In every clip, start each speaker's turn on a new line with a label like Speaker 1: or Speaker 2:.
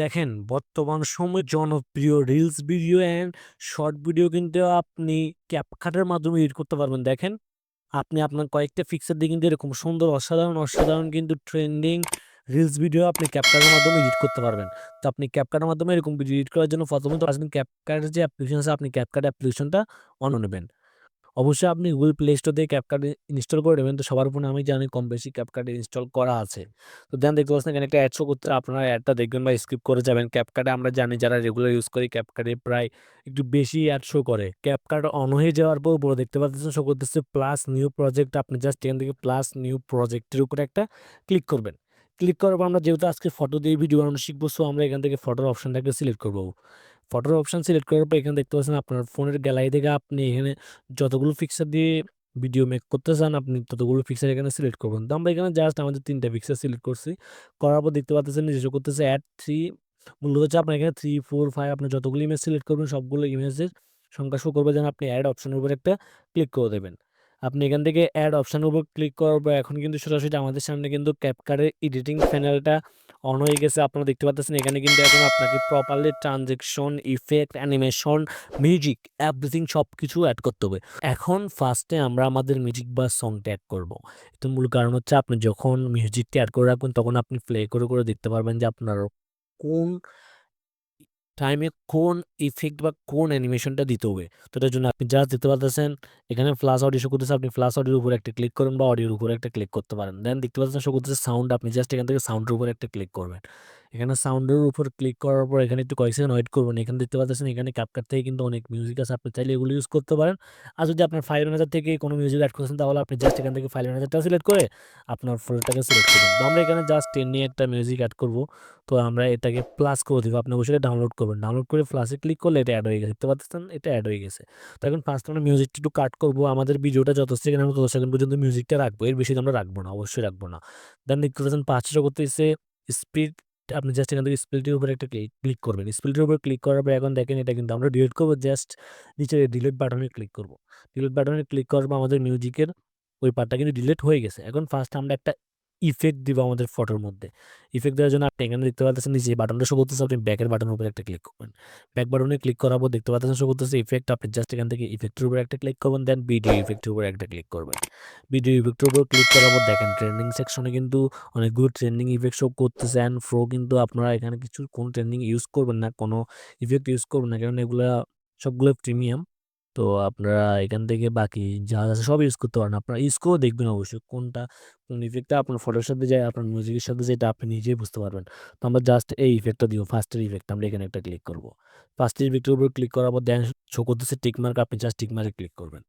Speaker 1: দেখেন বর্তমান সময়ে জনপ্রিয় reels video and short video কিন্তু আপনি ক্যাপকাটের মাধ্যমে এডিট করতে পারবেন। দেখেন, আপনি আপনার কয়েকটা পিকচার দিয়ে কিন্তু এরকম সুন্দর অসাধারণ, অসাধারণ কিন্তু ট্রেন্ডিং রিলস ভিডিও আপনি ক্যাপকাটের মাধ্যমে এডিট করতে পারবেন। তো আপনি ক্যাপকাটের মাধ্যমে এরকম ভিডিও এডিট করার জন্য প্রথমত আসবেন ক্যাপকাটের যে অ্যাপ্লিকেশন আছে আপনি ক্যাপকাট অ্যাপ্লিকেশনটা অন নেবেন। অবশ্যই আপনি গুগল প্লে স্টোর থেকে ক্যাপকাট ই ইনস্টল করে নেবেন। তো সবার ফোনে আমি জানি কম বেশি ক্যাপকাট ইনস্টল করা আছে। তো দেন দেখতে পাচ্ছেন এখানে একটা অ্যাড শো করতেছে। আপনারা অ্যাডটা দেখবেন বা স্কিপ করে যাবেন। ক্যাপকাটে আমরা জানি যারা রেগুলার ইউজ করি ক্যাপকাটে প্রায় একটু বেশি অ্যাড শো করে। ক্যাপকাট অন হয়ে যাওয়ার পর উপরে দেখতে পাচ্ছেন শো করতেছে প্লাস নিউ প্রজেক্ট। আপনি জাস্ট এখান থেকে প্লাস নিউ প্রজেক্টের উপরে একটা ক্লিক করবেন। ক্লিক করার পর আমরা যেহেতু আজকে ফটো দিয়ে ভিডিও বানানো শিখব সো আমরা এখান থেকে ফটোর অপশনটাকে সিলেক্ট করব। ফটোর অপশান সিলেক্ট করার পর এখানে দেখতে পাচ্ছেন আপনার ফোনের গ্যালারি থেকে আপনি এখানে যতগুলো পিকচার দিয়ে ভিডিও মেক করতে চান আপনি ততগুলো পিকচার এখানে সিলেক্ট করবেন। তো আমরা এখানে জাস্ট আমাদের ৩ টা পিকচার সিলেক্ট করছি। করার পর দেখতে পাচ্ছেন শো করতেছে অ্যাড থ্রি মূলত হচ্ছে আপনার এখানে 3, 4, 5 আপনি যতগুলো ইমেজ সিলেক্ট করবেন সবগুলো ইমেজের সংখ্যা শো করবে যেন আপনি অ্যাড অপশনের উপর একটা ক্লিক করে দেবেন। আপনি এখান থেকে অ্যাড অপশনের উপর ক্লিক করার পর এখন কিন্তু সরাসরি আমাদের সামনে কিন্তু ক্যাপকাটের এডিটিং প্যানেলটা অন হয়ে গেছে। আপনারা দেখতে পাচ্ছেন এখানে কিন্তু এখন আপনাকে properly transaction, effect, animation, music everything সবকিছু অ্যাড করতে হবে। এখন ফার্স্টে আমরা আমাদের মিউজিক বা সংটা এড করব। এটার মূল কারণ হচ্ছে আপনি যখন মিউজিকটা এড করে রাখবেন তখন আপনি প্লে করে, করে দেখতে পারবেন যে আপনার কোন টাইমে কোন ইফেক্ট বা কোন অ্যানিমেশনটা দিতে হবে। তো এটার জন্য আপনি জাস্ট দিতে পারতেছেন, এখানে ফ্লাস অডিও শো করতেছে। আপনি ফ্লাস অডিওর উপরে একটা ক্লিক করুন বা অডিওর উপরে একটা ক্লিক করতে পারেন। দেন দেখতে পাচ্ছেন শো করতেছে সাউন্ড আপনি জাস্ট এখান থেকে সাউন্ডের উপরে একটা ক্লিক করবেন। এখানে সাউন্ডের উপর ক্লিক করার পর এখানে একটু কয়েক সেকেন্ড ওয়েট করবেন। এখানে দেখতে পাচ্ছেন এখানে ক্যাপকাট থেকে কিন্তু অনেক মিউজিক আছে। আপনি চাইলে এগুলো ইউজ করতে পারেন। আর যদি আপনার ফাইল ম্যানেজার থেকে কোনো মিউজিক অ্যাড করছেন, তাহলে আপনি জাস্ট এখান থেকে ফাইল ম্যানেজারটা সিলেক্ট করে আপনার ফোল্ডারটাকে সিলেক্ট করবেন। তো আমরা এখানে জাস্ট ট্রেন্ডিং একটা মিউজিক অ্যাড করব তো আমরা এটাকে প্লাস করে দিব। আপনি অবশ্যই ডাউনলোড করবেন। ডাউনলোড করে প্লাসে ক্লিক করলে এটা অ্যাড হয়ে গেছে। দেখতে পাচ্ছেন এটা অ্যাড হয়ে গেছে। তো এখন ফার্স্ট আমরা মিউজিকটা একটু কাট করব। আমাদের ভিডিওটা যত সেকেন্ড আমরা তত সেকেন্ড পর্যন্ত মিউজিকটা রাখব। এর বেশি আমরা রাখব না। অবশ্যই রাখব না। দেন দেখতে পাচ্ছেন পাশে শো করতেছে স্পিড আপনি জাস্ট এখান থেকে স্পেলটির উপরে একটা ক্লিক করবেন। স্পেলটির উপরে ক্লিক করার পর এখন দেখেন এটা কিন্তু আমরা ডিলিট করব জাস্ট নিচে ডিলিট বাটনে ক্লিক করব ডিলিট বাটনে ক্লিক পর আমাদের মিউজিকের ওই পার্টটা কিন্তু ডিলিট হয়ে গেছে। এখন ফার্স্ট আমরা একটা ইফেক্ট দিব আমাদের ফটোর মধ্যে। ইফেক্ট দেওয়ার জন্য আপনি এখানে দেখতে পাচ্ছেন নিচে বাটনটা শো করতেছে, আপনি ব্যাকের বাটনের উপরে একটা ক্লিক করবেন। ব্যাক বাটনে ক্লিক করার পর দেখতে পাচ্ছেন শো করতেছে ইফেক্ট আপনি জাস্ট এখান থেকে ইফেক্টের উপরে একটা ক্লিক করবেন দেন ভিডিও ইফেক্টের উপরে একটা ক্লিক করবেন। ভিডিও ইফেক্টের উপর ক্লিক করার পর দেখেন ট্রেন্ডিং সেকশনে কিন্তু অনেকগুলো ট্রেন্ডিং ইফেক্ট শো করতেছে অ্যান্ড প্রো কিন্তু আপনারা এখানে কিছু কোনো ট্রেন্ডিং ইউজ করবেন না। কোনো ইফেক্ট ইউজ করবেন না। কারণ এগুলা সবগুলো প্রিমিয়াম। তো আপনারা এখান থেকে বাকি যা আছে সব ইউজ করতে পারেন। আপনারা ইউজ দেখবেন অবশ্যই কোনটা কোন ইফেক্টটা আপনার ফটোর সাথে যায়, আপনার মিউজিকের সাথে যায় এটা আপনি নিজেই বুঝতে পারবেন। তো আমরা জাস্ট এই ইফেক্টটা দিব। ফার্স্টের ইফেক্ট আমরা এখানে একটা ক্লিক করব ফার্স্টের ইফেক্টের উপর ক্লিক করার পর দেন শো করতেছে টিকমার্ক আপনি জাস্ট টিকমার্কে ক্লিক করবেন।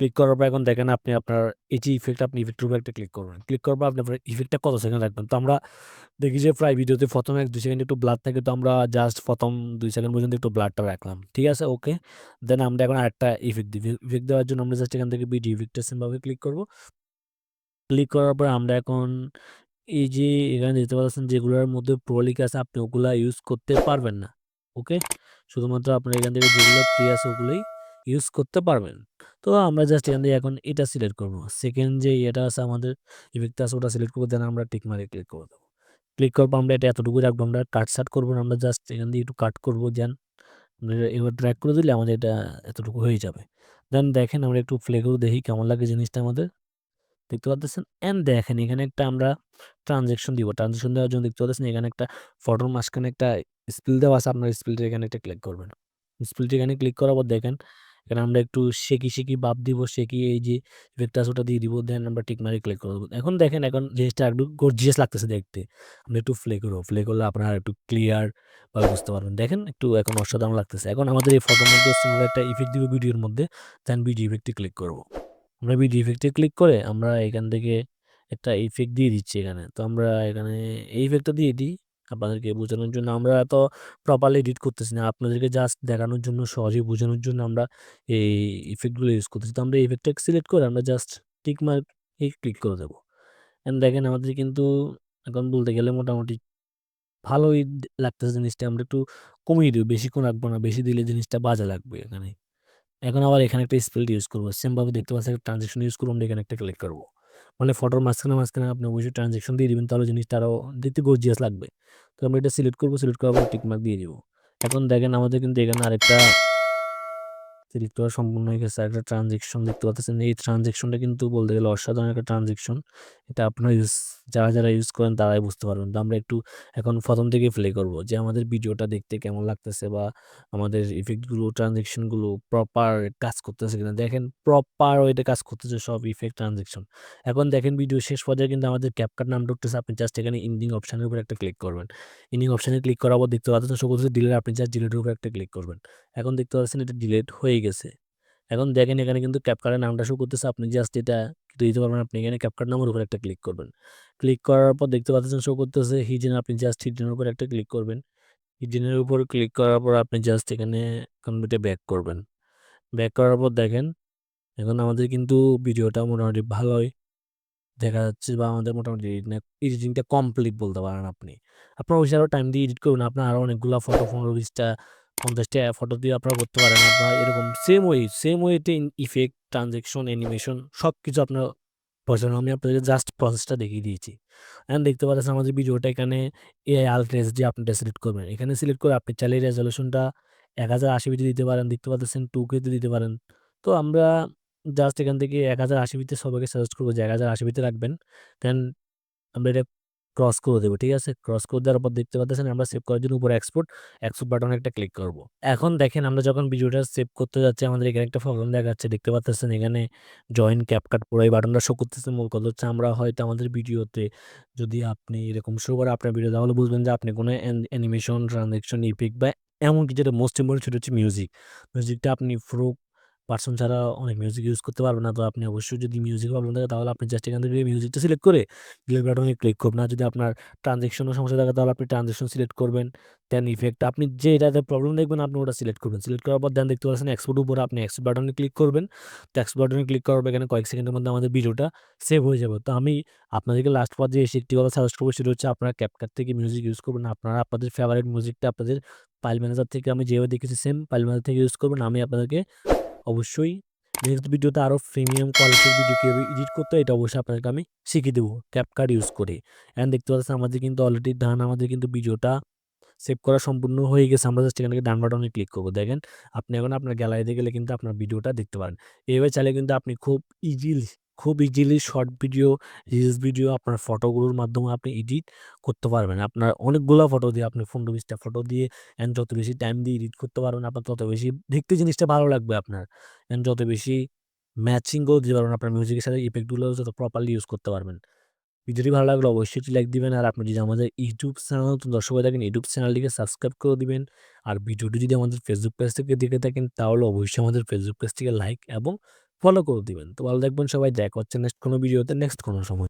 Speaker 1: ক্লিক করার পর এখন দেখেন আপনি আপনার এই যে ইফেক্ট আপনি ইফেক্টের উপরে একটা ক্লিক করবেন। ক্লিক করার পর আপনি আপনার ইফেক্টটা কত সেকেন্ড রাখবেন। তো আমরা দেখি যে প্রায় ভিডিওতে ১ম ১-২ সেকেন্ড একটু ব্লাড থাকে, তো আমরা জাস্ট ১ম ২ সেকেন্ড পর্যন্ত একটু ব্লাডটা রাখলাম। ঠিক আছে? ওকে। দেন আমরা এখন আরেকটা ইফেক্ট দিব। ইফেক্ট দেওয়ার জন্য আমরা জাস্ট এখান থেকে ভিডিও ইফেক্টটা সেমভাবে ক্লিক করব। ক্লিক করার পর আমরা এখন এই যে এখানে দেখতে পাচ্ছেন যেগুলোর মধ্যে প্রো লেখা আছে, আপনি ওগুলা ইউজ করতে পারবেন না। ওকে? শুধুমাত্র আপনার এখান থেকে যেগুলো ফ্রি আছে ওগুলোই ইউজ করতে পারবেন। তো আমরা জাস্ট এখান থেকে এখন এটা সিলেক্ট করব। সেকেন্ড যে ইয়েটা আছে আমাদের ইফেক্টটা আছে ওটা সিলেক্ট করব দেন আমরা টিক মার্কে ক্লিক করে দেবো ক্লিক পর আমরা এটা এতটুকু রাখব আমরা কাট সাট করব না। আমরা জাস্ট এখান দিয়ে একটু কাট করব দেন এবার ড্র্যাগ করে দিলে আমাদের এটা এতটুকু হয়ে যাবে। দেন দেখেন আমরা একটু প্লে করে দেখি কেমন লাগে জিনিসটা আমাদের। দেখতে পাচ্ছেন অ্যান্ড দেখেন এখানে একটা আমরা ট্রানজেকশন দিব। ট্রানজেকশন দেওয়ার জন্য দেখতে পাচ্ছেন এখানে একটা ফটোর মাঝখানে একটা স্পিল দেওয়া আছে। আপনার স্পিলটা এখানে একটা ক্লিক করবেন। স্পিলটা এখানে ক্লিক করার পর দেখেন এখানে আমরা একটু শেকি, শেকি বাপ দিব। শেকি এই যে ওটা দিয়ে দিব। দেন আমরা টিক মার্কে ক্লিক করে দেব। এখন দেখেন এখন জিনিসটা একটু গর্জিয়াস লাগতেছে দেখতে। আমরা একটু ফ্লে করব। ফ্লে করলে আপনারা একটু ক্লিয়ার ভাবে বুঝতে পারবেন। দেখেন একটু এখন অসাধারণ লাগতেছে। এখন আমাদের এই ফটোর মধ্যে সিমিলার একটা ইফেক্ট দিব ভিডিওর মধ্যে। দেন ভিডিও ইফেক্টে ক্লিক করব। আমরা ভিডিও ইফেক্টে ক্লিক করে আমরা এখান থেকে একটা ইফেক্ট দিয়ে দিচ্ছি এখানে। তো আমরা এখানে এই ইফেক্টটা দিয়ে দিই আপনাদেরকে বোঝানোর জন্য। আমরা এত প্রপারলি এডিট করতেছি না। আপনাদেরকে জাস্ট দেখানোর জন্য, সহজেই বোঝানোর জন্য আমরা এই ইফেক্টগুলো ইউজ করতেছি। তো আমরা এই ইফেক্টটাকে সিলেক্ট করে আমরা জাস্ট টিক মার্কে ক্লিক করে দেবো অ্যান্ড দেখেন আমাদের কিন্তু এখন বলতে গেলে মোটামুটি ভালোই লাগতেছে জিনিসটা। আমরা একটু কমিয়ে দিব। বেশিক্ষণ রাখব না। বেশি দিলে জিনিসটা বাজে লাগবে এখানে। এখন আবার এখানে একটা স্পেলড ইউজ করব সেম ভাবে দেখতে পাচ্ছেন ট্রানজেকশন ইউজ করব, আমরা এখানে একটা ক্লিক করব। মানে ফটোর মাঝখানে, মাঝখানে আপনি অবশ্যই ট্রানজেকশন দিয়ে দেবেন তাহলে জিনিসটা আরও দেখতে গর্জিয়াস লাগবে। তো আমরা এটা সিলেক্ট করব সিলেক্ট করার পর টিকমার্ক দিয়ে দিব। এখন দেখেন আমাদের কিন্তু এখানে আরেকটা করা সম্পূর্ণ হয়ে গেছে। একটা ট্রানজেকশন দেখতে পাচ্ছেন। এই ট্রানজেকশনটা কিন্তু বলতে গেলে অসাধারণ একটা ট্রানজেকশন। এটা আপনারা ইউজ যারা, যারা ইউজ করেন তারাই বুঝতে পারবেন। তো আমরা একটু এখন প্রথম থেকে প্লে করব যে আমাদের ভিডিওটা দেখতে কেমন লাগতেছে বা আমাদের ইফেক্টগুলো, ট্রানজেকশনগুলো প্রপার কাজ করতেছে কিনা। দেখেন প্রপার ওয়েতে কাজ করতেছে সব ইফেক্ট, ট্রানজেকশন। এখন দেখেন ভিডিও শেষ পর্যায়ে কিন্তু আমাদের CapCut নামটা উঠতেছে। আপনি জাস্ট এখানে এন্ডিং অপশানের উপর একটা ক্লিক করবেন। এন্ডিং অপশানে ক্লিক করার পর দেখতে পাচ্ছেন করতেছে ডিলিট আপনি জাস্ট ডিলেটের উপর একটা ক্লিক করবেন। এখন দেখতে পাচ্ছেন এটা ডিলেট হয়ে গেছে। এখন দেখেন এখানে কিন্তু এর নামটা শো করতেছে। আপনি জাস্ট এটা দিতে পারবেন। আপনি এখানে CapCut নামের উপর একটা ক্লিক করবেন। ক্লিক করার পর দেখতে পাচ্ছেন শো করতেছে হিডেন আপনি জাস্ট হিডেনের উপর একটা ক্লিক করবেন। হিডেনের উপর ক্লিক করার পর আপনি জাস্ট এখানে কনভিটে ব্যাক করবেন। ব্যাক করার পর দেখেন, এখন আমাদের কিন্তু ভিডিওটা মোটামুটি ভালোই দেখা যাচ্ছে বা আমাদের মোটামুটি এডিটিংটা কমপ্লিট বলতে পারেন আপনি। আপনার অবশ্যই আরও টাইম দিয়ে এডিট করবেন। আপনার আরও অনেকগুলা ফটো ১৫-২০ টা ৫০ টা ফটো দিয়ে আপনারা করতে পারেন। আপনারা এরকম সেম ওয়ে সেম ওয়েতে ইফেক্ট, ট্রানজেকশন, অ্যানিমেশন সব কিছু আপনার বসানো আমি আপনাদের জাস্ট প্রসেসটা দেখিয়ে দিয়েছি। এখন দেখতে পাচ্ছেন আমাদের ভিডিওটা এখানে এআই আল্ট্রা এইচডি আপনি এটা সিলেক্ট করবেন। এখানে সিলেক্ট করে আপনি চাইলে রেজোলিউশনটা ১০৮০ তে দিতে পারেন। দেখতে পাচ্ছেন টু কেতে দিতে পারেন। তো আমরা জাস্ট এখান থেকে ১০৮০ তে সবাইকে সাজেস্ট করব যে ১০৮০ তে রাখবেন। দেন আমরা এটা ক্রস করে দেবো ঠিক আছে? ক্রস করে দেওয়ার পর দেখতে পাচ্ছেন আমরা সেভ করার জন্য উপরে এক্সপোর্ট, এক্সপোর্ট বাটনে একটা ক্লিক করব। এখন দেখেন আমরা যখন ভিডিওটা সেভ করতে যাচ্ছি আমাদের এখানে একটা প্রবলেম দেখাচ্ছে। দেখতে পাচ্ছেন এখানে জয়েন ক্যাপকাট Pro এই বাটনটা শো করতেছে। মূল কথা হচ্ছে আমরা হয়তো আমাদের ভিডিওতে যদি আপনি এরকম শো করে আপনার ভিডিও তাহলে বুঝবেন যে আপনি কোনো অ্যানিমেশন, ট্রানজেকশন, ইফেক্ট বা এমনকি যেটা মোস্ট ইম্পোর্টেন্ট সেটা হচ্ছে মিউজিক। মিউজিকটা আপনি প্রো পারসন ছাড়া অনেক মিউজিক ইউজ করতে পারবেন না। তো আপনি অবশ্যই যদি মিউজিক প্রবলেম থাকে, তাহলে আপনি জাস্ট এখান থেকে মিউজিকটা সিলেক্ট করে ডিলিট বাটনে ক্লিক করবেন। আর যদি আপনার ট্রানজেকশনের সমস্যা থাকে, তাহলে আপনি ট্রানজেকশন সিলেক্ট করবেন। দেন ইফেক্ট আপনি যে এটাতে প্রবলেম দেখবেন, আপনি ওটা সিলেক্ট করবেন। সিলেক্ট করার পর দেন দেখতে পাচ্ছেন এক্সপোর্ট উপরে আপনি এক্সপোর্ট বাটনে ক্লিক করবেন। তো এক্সপোর্ট বাটনে ক্লিক করার পর এখানে কয়েক সেকেন্ডের মধ্যে আমাদের ভিডিওটা সেভ হয়ে যাবে। তো আমি আপনাদেরকে লাস্ট পর্যায়ে এসে একটি কথা সাজেস্ট করব, সেটা হচ্ছে আপনারা CapCut থেকে মিউজিক ইউজ করবেন। আপনারা আপনাদের ফেভারিট মিউজিকটা আপনাদের ফাইল ম্যানেজার থেকে আমি যেভাবে দেখেছি সেম ফাইল ম্যানেজার থেকে ইউজ করবেন। আমি আপনাদেরকে অবশ্যই নেক্সট ভিডিওতে আরও প্রিমিয়াম কোয়ালিটির ভিডিও কীভাবে এডিট করতে হয়, এটা অবশ্যই আপনাকে আমি শিখিয়ে দেবো ক্যাপকার্ড ইউজ করে। অ্যান্ড দেখতে পাচ্ছি আমাদের কিন্তু অলরেডি ডান আমাদের কিন্তু ভিডিওটা সেভ করা সম্পূর্ণ হয়ে গেছে। আমরা জাস্ট এখান থেকে ডান বাটনে ক্লিক করব দেখেন, আপনি এখন আপনার গ্যালারিতে গেলে কিন্তু আপনার ভিডিওটা দেখতে পারেন। এভাবে চাইলে কিন্তু আপনি খুব ইজিলি খুব easily short video, reels video আপনার ফটোগুলোর মাধ্যমে আপনি এডিট করতে পারবেন। আপনার অনেকগুলো ফটো দিয়ে আপনি ১৫-২০ টা ফটো দিয়ে এন্ড যত বেশি টাইম দিয়ে এডিট করতে পারবেন আপনার তত বেশি দেখতে জিনিসটা ভালো লাগবে আপনার। এন্ড যত বেশি ম্যাচিংও দিতে পারবেন আপনার মিউজিকের সাথে ইফেক্টগুলো যত প্রপারলি ইউজ করতে পারবেন। ভিডিওটি ভালো লাগলে অবশ্যই একটি লাইক দিবেন। আর আপনি যদি আমাদের ইউটিউব চ্যানেল দর্শক হয়ে থাকেন ইউটিউব চ্যানেলটিকে সাবস্ক্রাইব করে দিবেন। আর ভিডিওটি যদি আমাদের ফেসবুক পেজ থেকে দেখে থাকেন তাহলে অবশ্যই আমাদের ফেসবুক পেজটিকে লাইক এবং ফলো করে দিবেন। তো ভালো দেখবেন সবাই। দেখা হচ্ছে নেক্সট কোনো ভিডিওতে নেক্সট কোনো সময়।